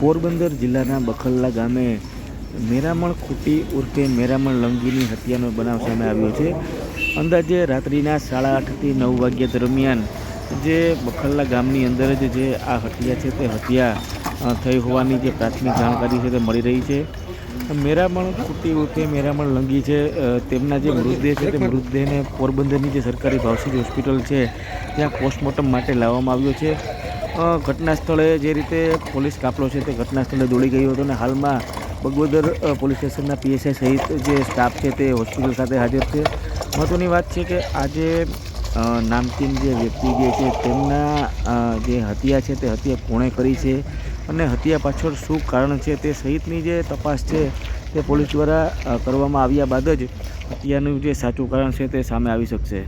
પોરબંદર જિલ્લાના બખલ્લા ગામે મેરામણ ખૂટી ઉર્ફે મેરામણ લંગીની હત્યાનો બનાવ સામે આવ્યો છે. અંદાજે રાત્રિના સાડા આઠથી નવ વાગ્યા દરમિયાન જે બખલ્લા ગામની અંદર જ જે આ હત્યા છે તે હત્યા થઈ હોવાની જે પ્રાથમિક જાણકારી છે તે મળી રહી છે. મેરામણ ખૂટી ઉર્ફે મેરામણ લંગી છે તેમના જે મૃતદેહ છે તે મૃતદેહને પોરબંદરની જે સરકારી ભાવસીરી હોસ્પિટલ છે, ત્યાં પોસ્ટમોર્ટમ માટે લાવવામાં આવ્યો છે. ઘટના સ્થળે જે રીતે પોલીસ કાફલો છે તે ઘટના સ્થળે દોડી ગયો હતો અને હાલમાં બગોદર પોલીસ સ્ટેશનના પીએસઆઈ સહિત જે સ્ટાફ છે તે હોસ્પિટલ ખાતે હાજર છે. મહત્ત્વની વાત છે કે આજે નામચીન જે વ્યક્તિ જે છે તેમના જે હત્યા છે તે હત્યા કોણે કરી છે અને હત્યા પાછળ શું કારણ છે તે સહિતની જે તપાસ છે તે પોલીસ દ્વારા કરવામાં આવ્યા બાદ જ હત્યાનું જે સાચું કારણ છે તે સામે આવી શકશે.